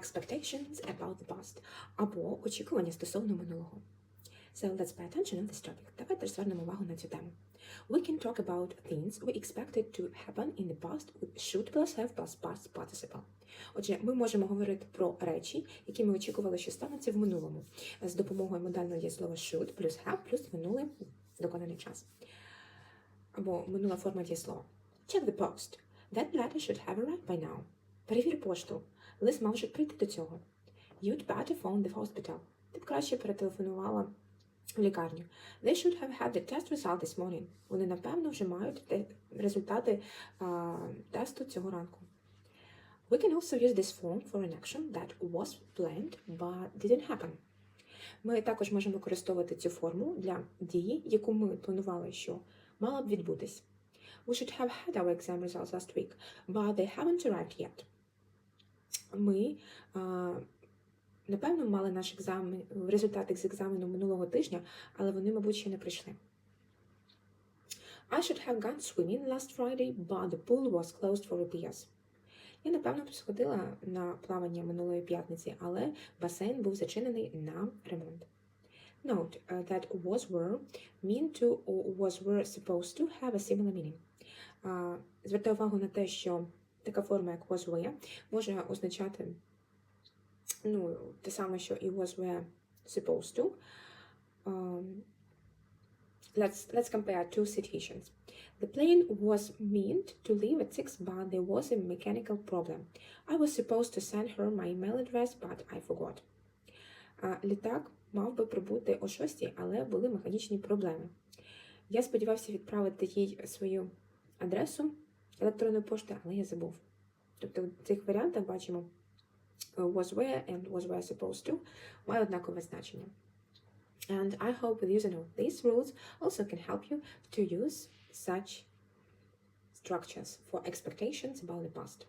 expectations about the past або очікування стосовно минулого. So let's pay attention on this topic. Давайте звернемо увагу на цю тему. We can talk about things we expected to happen in the past with should plus have plus past participle. Отже, ми можемо говорити про речі, які ми очікували, що стануться в минулому, з допомогою модального дієслова should плюс have плюс минулий доконаний час. Або минула форма дієслова. Check the post. That letter should have arrived by now. Перевір пошту. Лист мав вже прийти до цього. You'd better phone the hospital. Ти б краще перетелефонувала в лікарню. They should have had the test result this morning. Вони, напевно, вже мають результати а, тесту цього ранку. We can also use this form for an action that was planned but didn't happen. Ми також можемо використовувати цю форму для дії, яку ми планували, що мала б відбутись. We should have had our exam results last week, but they haven't arrived yet. Ми, напевно, мали наш екзамен, результати з екзамену минулого тижня, але вони, мабуть, ще не прийшли. I should have gone swimming last Friday, but the pool was closed for repairs. Я, напевно, сходила на плавання минулої п'ятниці, але басейн був зачинений на ремонт. Note uh, that was were mean to or was were supposed to have a similar meaning. Uh, звертаю увагу на те, що така форма, як was were, може означати ну, те саме, що і was were supposed to. Um, let's, let's compare two situations. The plane was meant to leave at 6, but there was a mechanical problem. I was supposed to send her my email address, but I forgot. Літак мав би прибути о 6, але були механічні проблеми. Я сподівався відправити їй свою адресу електронної пошти, але я забув. Тобто в цих варіантах бачимо е, was where and was where supposed to має однакове значення. And I hope with using of these rules also can help you to use such structures for expectations about the past.